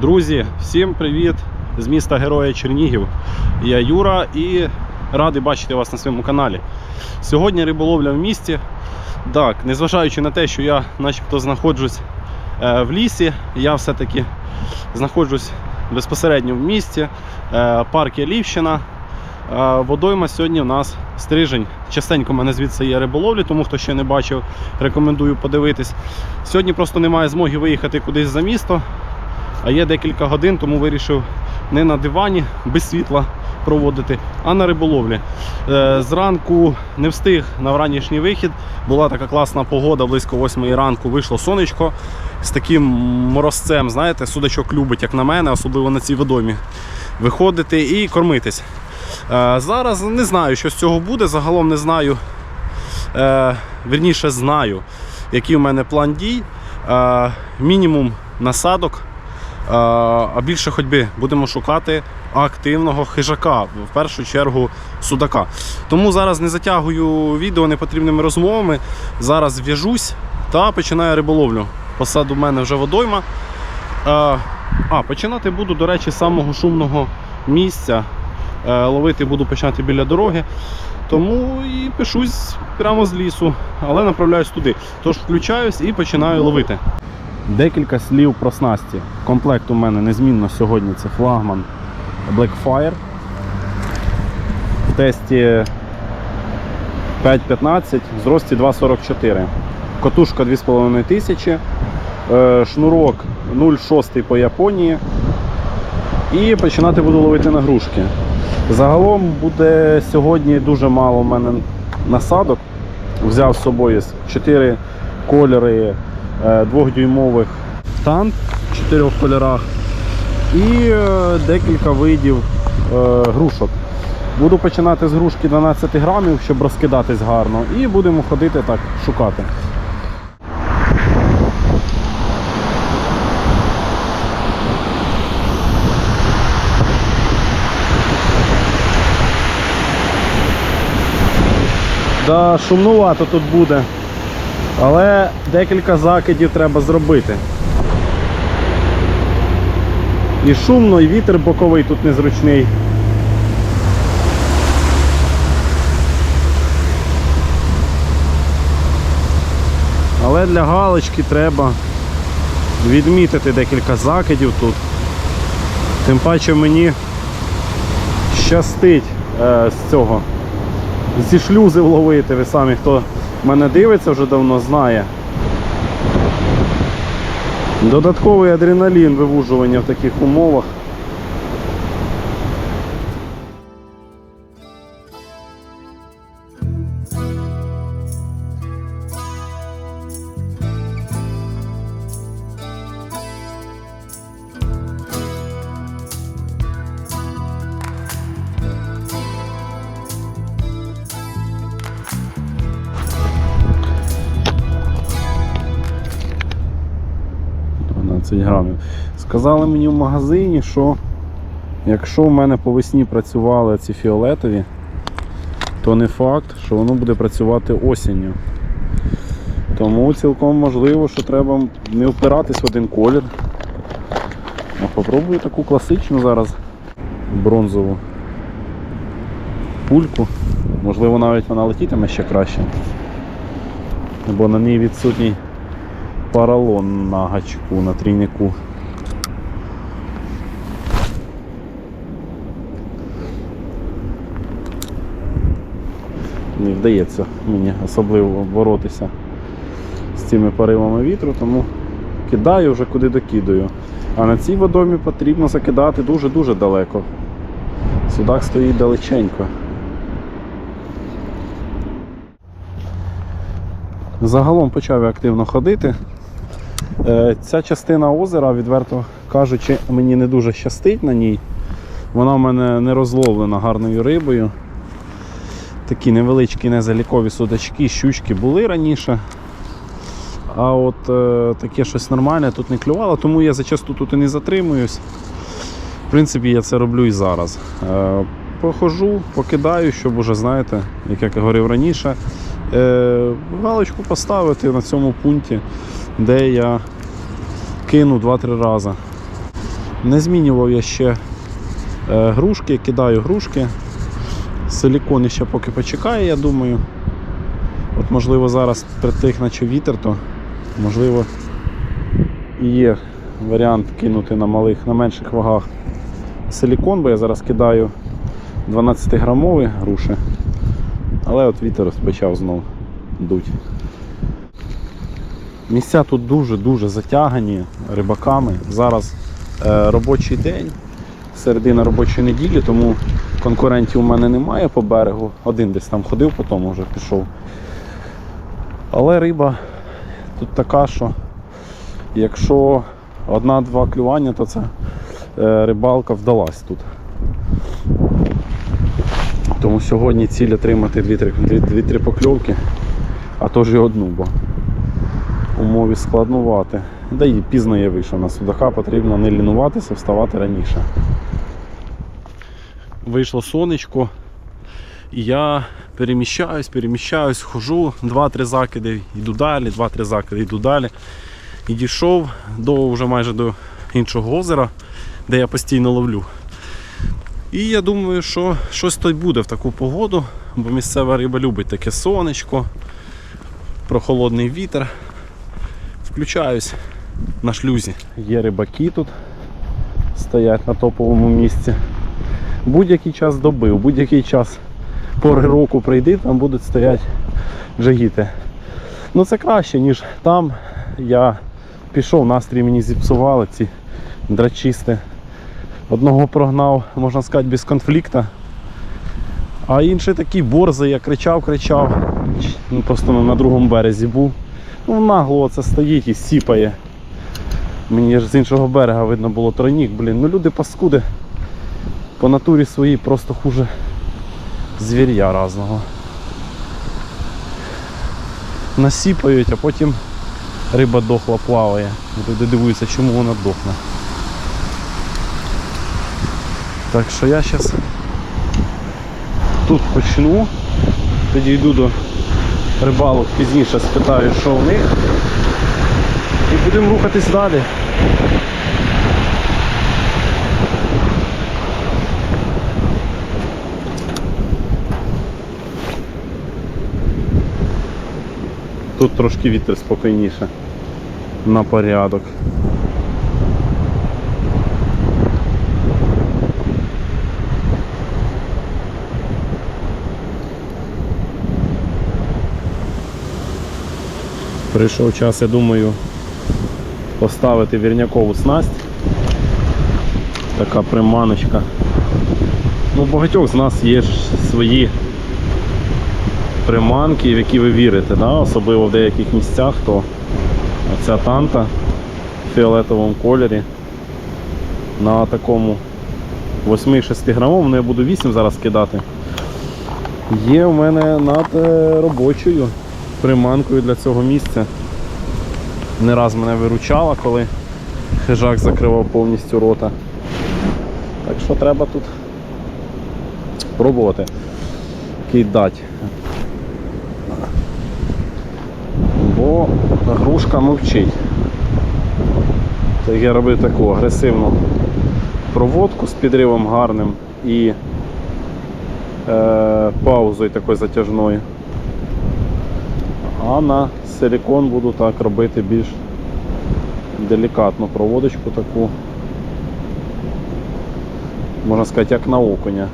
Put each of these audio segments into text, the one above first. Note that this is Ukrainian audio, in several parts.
Друзі, всім привіт з міста Героя Чернігів. Я Юра і радий бачити вас на своєму каналі. Сьогодні риболовля в місті. Так, незважаючи на те, що я начебто знаходжусь е, в лісі, я все-таки знаходжусь безпосередньо в місті. Е, парк Ялівщина. Е, Водойма сьогодні у нас стрижень. Частенько в мене звідси є риболовлі, тому хто ще не бачив, рекомендую подивитись. Сьогодні просто немає змоги виїхати кудись за місто, а є декілька годин, тому вирішив не на дивані без світла проводити, а на риболовлі. Е, Зранку не встиг на вранішній вихід. Була така класна погода, близько 8 ранку вийшло сонечко з таким морозцем. Знаєте, судачок любить, як на мене, особливо на цій водомі. Виходити і кормитись. Е, Зараз не знаю, що з цього буде. Загалом не знаю. Е, Вірніше знаю, який у мене план дій. Мінімум насадок. А більше ходьби будемо шукати активного хижака, в першу чергу судака. Тому зараз не затягую відео непотрібними розмовами. Зараз в'яжусь та починаю риболовлю. Посаду в мене вже водойма. А, починати буду, до речі, з самого шумного місця. Е, Ловити буду починати біля дороги. Тому і пишусь прямо з лісу, але направляюсь туди. Тож включаюсь і починаю ловити. Декілька слів про снасті. Комплект у мене незмінно сьогодні це флагман Blackfire. В тесті 5.15, в зрості 2.44. Котушка 2500, е, шнурок 0,6 по Японії. І починати буду ловити на грушки. Загалом буде сьогодні дуже мало в мене насадок. Взяв з собою 4 кольори двохдюймових тан в чотирьох кольорах і е, декілька видів е, грушок. Буду починати з грушки 12 грамів, щоб розкидатись гарно, і будемо ходити так шукати. Да, шумнувато тут буде. Але декілька закидів треба зробити. І шумно, і вітер боковий тут незручний. Але для галочки треба відмітити декілька закидів тут. Тим паче мені щастить е, з цього зі шлюзи вловити. Ви самі, хто мене дивиться, вже давно знає. Додатковий адреналін вивужування в таких умовах. – Сказали мені в магазині, що якщо в мене по весні працювали ці фіолетові, то не факт, що воно буде працювати осінню. Тому цілком можливо, що треба не впиратись в один колір. А попробую таку класичну зараз бронзову пульку. Можливо, навіть вона летітиме ще краще. Бо на ній відсутній поролон на гачку, на трійнику. Не вдається мені особливо боротися з цими поривами вітру, тому кидаю вже куди докидаю. А на цій водомі потрібно закидати дуже-дуже далеко. Судак стоїть далеченько. Загалом почав я активно ходити. Е, Ця частина озера, відверто кажучи, мені не дуже щастить на ній. Вона в мене не розловлена гарною рибою. Такі невеличкі незалікові судачки, щучки були раніше. А от е, таке щось нормальне тут не клювало, тому я зачасту тут і не затримуюсь. В принципі, я це роблю і зараз. Е, Похожу, покидаю, щоб уже, знаєте, як я говорив раніше, е, галочку поставити на цьому пункті, де я кину 2-3 рази. Не змінював я ще е, грушки, кидаю грушки. Силікон ще поки почекає, я думаю. От можливо зараз притих наче вітер, то можливо є варіант кинути на малих, на менших вагах силікон, бо я зараз кидаю 12-грамові груші. Але от вітер почав знов дуть. Місця тут дуже-дуже затягані рибаками. Зараз е, робочий день, середина робочої неділі, тому конкурентів у мене немає по берегу. Один десь там ходив, потім вже пішов. Але риба тут така, що якщо одна-два клювання, то це е, рибалка вдалась тут. Тому сьогодні ціль отримати 2-3 покльовки, а то ж і одну, бо умові складнувати. Да і пізно я вийшов на судака, потрібно не лінуватися, вставати раніше. Вийшло сонечко, і я переміщаюсь, переміщаюсь, хожу, 2-3 закиди, йду далі, 2-3 закиди, йду далі. І дійшов до вже майже до іншого озера, де я постійно ловлю. І я думаю, що щось й буде в таку погоду, бо місцева риба любить таке сонечко, прохолодний вітер. Включаюсь на шлюзі. Є рибаки тут, стоять на топовому місці. Будь-який час доби, в будь-який час пори року прийди, там будуть стояти джигіти. Ну це краще, ніж там. Я пішов, настрій мені зіпсували ці драчисти. Одного прогнав, можна сказати, без конфлікту. А інший такий борзий, я кричав, кричав. Він просто на другому березі був. Ну, нагло це стоїть і сіпає. Мені ж з іншого берега видно було тройник, блін. Ну люди паскуди по натурі своїй просто хуже звір'я разного. Насіпають, а потім риба дохла плаває. Туди дивуються, чому вона дохне. Так що я зараз тут почну, підійду до рибалок пізніше спитаю, що в них. І будемо рухатись далі. Тут трошки вітер спокійніше на порядок. Прийшов час, я думаю, поставити вірнякову снасть. Така приманочка. Ну, багатьох з нас є ж свої приманки, в які ви вірите, да? особливо в деяких місцях, то оця танта в фіолетовому кольорі на такому 8-6 грамовому, ну я буду 8 зараз кидати. Є в мене над е, робочою приманкою для цього місця. Не раз мене виручала, коли хижак закривав повністю рота. Так що треба тут пробувати кидати. Бо грушка мовчить. Так я робив таку агресивну проводку з підривом гарним і е, паузою такою затяжною. А на силікон буду так робити більш делікатну проводочку таку. Можна сказати, як на окуня.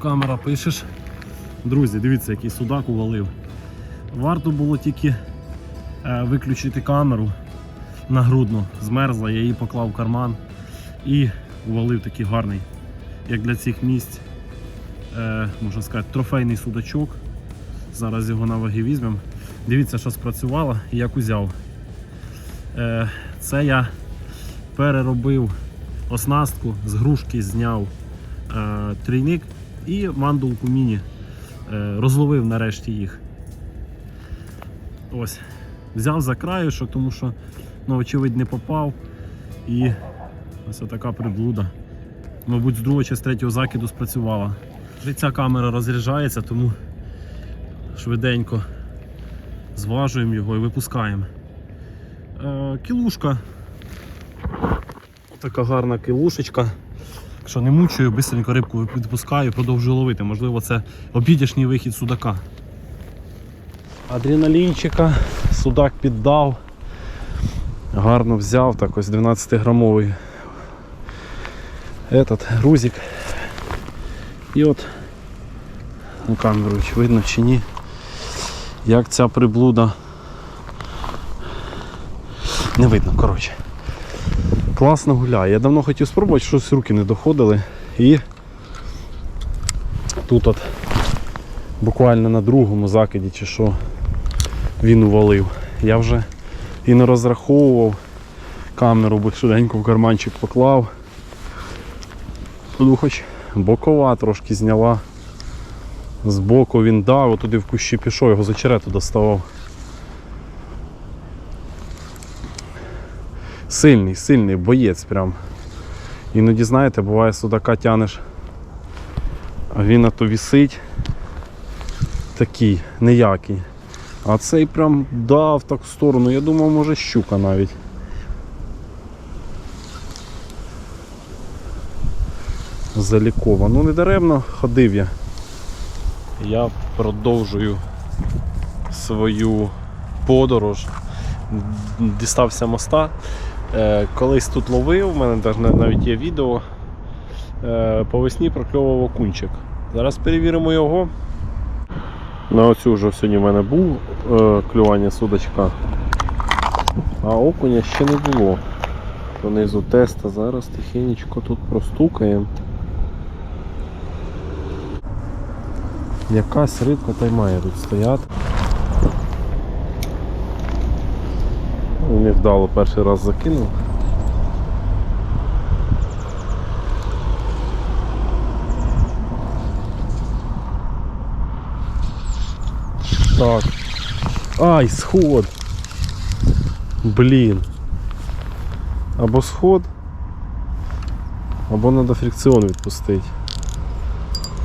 Камера пишеш. Друзі, дивіться, який судак увалив. Варто було тільки е, виключити камеру нагрудно. Змерзла, я її поклав в карман і увалив такий гарний, як для цих місць, е, можна сказати, трофейний судачок. Зараз його на ваги візьмемо. Дивіться, що спрацювало і як узяв. Е, це я переробив оснастку, з грушки зняв трійник і мандулку міні. Е, розловив нарешті їх. Ось. Взяв за краюшок, тому що, ну, очевидь, не попав. І ось така приблуда. Мабуть, з другого чи з третього закиду спрацювала. Ця камера розряджається, тому швиденько зважуємо його і випускаємо. Е, кілушка. Така гарна кілушечка. Якщо не мучую, бистренько рибку відпускаю, продовжую ловити. Можливо, це обідішній вихід судака. Адреналінчика, судак піддав. Гарно взяв, так ось 12-грамовий этот грузик. І от на камеру чи видно чи ні, як ця приблуда. Не видно, коротше. Класно гуляє. Я давно хотів спробувати, щось руки не доходили. І тут от буквально на другому закиді чи що він увалив. Я вже і не розраховував камеру, бо швиденько в карманчик поклав. Ну, хоч бокова трошки зняла. Збоку він дав, туди в кущі пішов, його з очерету доставав. Сильний, сильний боєць прям. Іноді, знаєте, буває судака тянеш, а він на то вісить такий, ніякий. А цей прям дав так в сторону. Я думав, може щука навіть. Залікова. Ну не даремно ходив я. Я продовжую свою подорож. Дістався моста. Е, Колись тут ловив, в мене навіть- є відео. Е, По весні прокльовував окунчик. Зараз перевіримо його. На оцю вже сьогодні в мене був е, клювання судочка, а окуня ще не було. Понизу теста зараз тихенечко тут простукаємо. Якась рибка та й має тут стояти. Невдало перший раз закинув. Так. Ай, сход. Блін. Або сход, або треба фрикціон відпустити.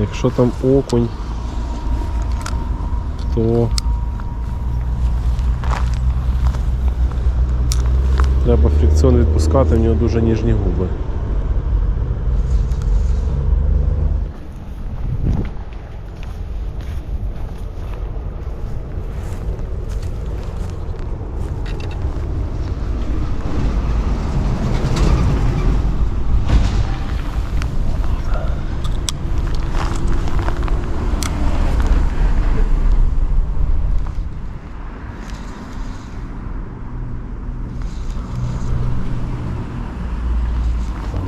Якщо там окунь, то треба фрикціон відпускати, в нього дуже ніжні губи.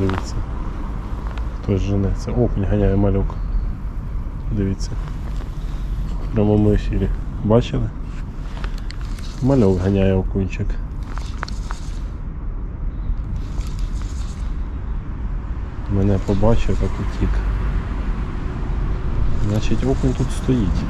Дивіться. Хтось жене. Це окунь ганяє малюк. Дивіться. В прямому ефірі. Бачили? Малюк ганяє окунчик. Мене побачив, так утік. Значить окунь тут стоїть.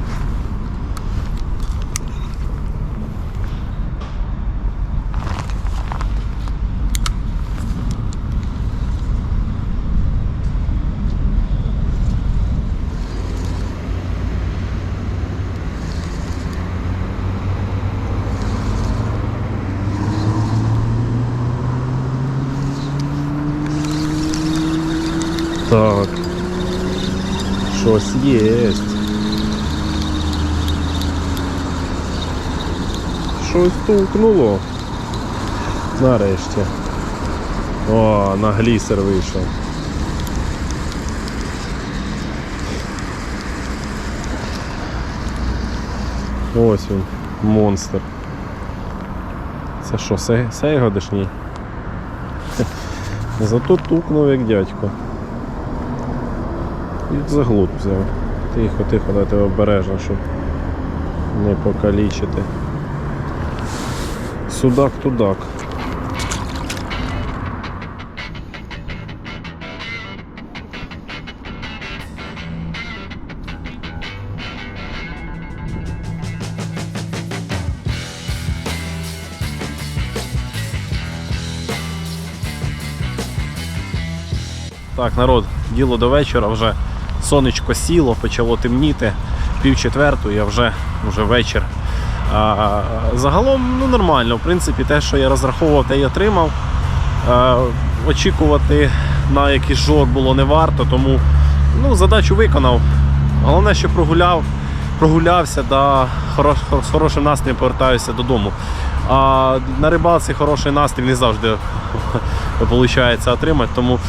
Так. Щось є. Щось тукнуло. Нарешті. О, на глісер вийшов. Ось він, монстр. Це що, се- сей годишній? Зато тукнув як дядько. І заглуп взяв. Тихо, тихо, дайте обережно, щоб не покалічити. Судак тудак. Так, народ, діло до вечора вже сонечко сіло, почало темніти, пів четвертої, а вже, вже вечір. А, загалом ну, нормально. В принципі, те, що я розраховував, те й отримав. А, очікувати на якийсь жор було не варто, тому ну, задачу виконав. Головне, що прогуляв, прогулявся, да, хоро, з хорошим настроєм повертаюся додому. А на рибалці хороший настрій не завжди виходить отримати. Тому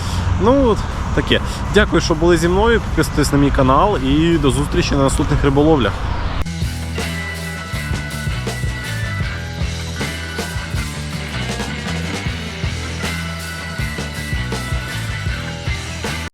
ну, таке. Дякую, що були зі мною. Підписуйтесь на мій канал і до зустрічі на наступних риболовлях.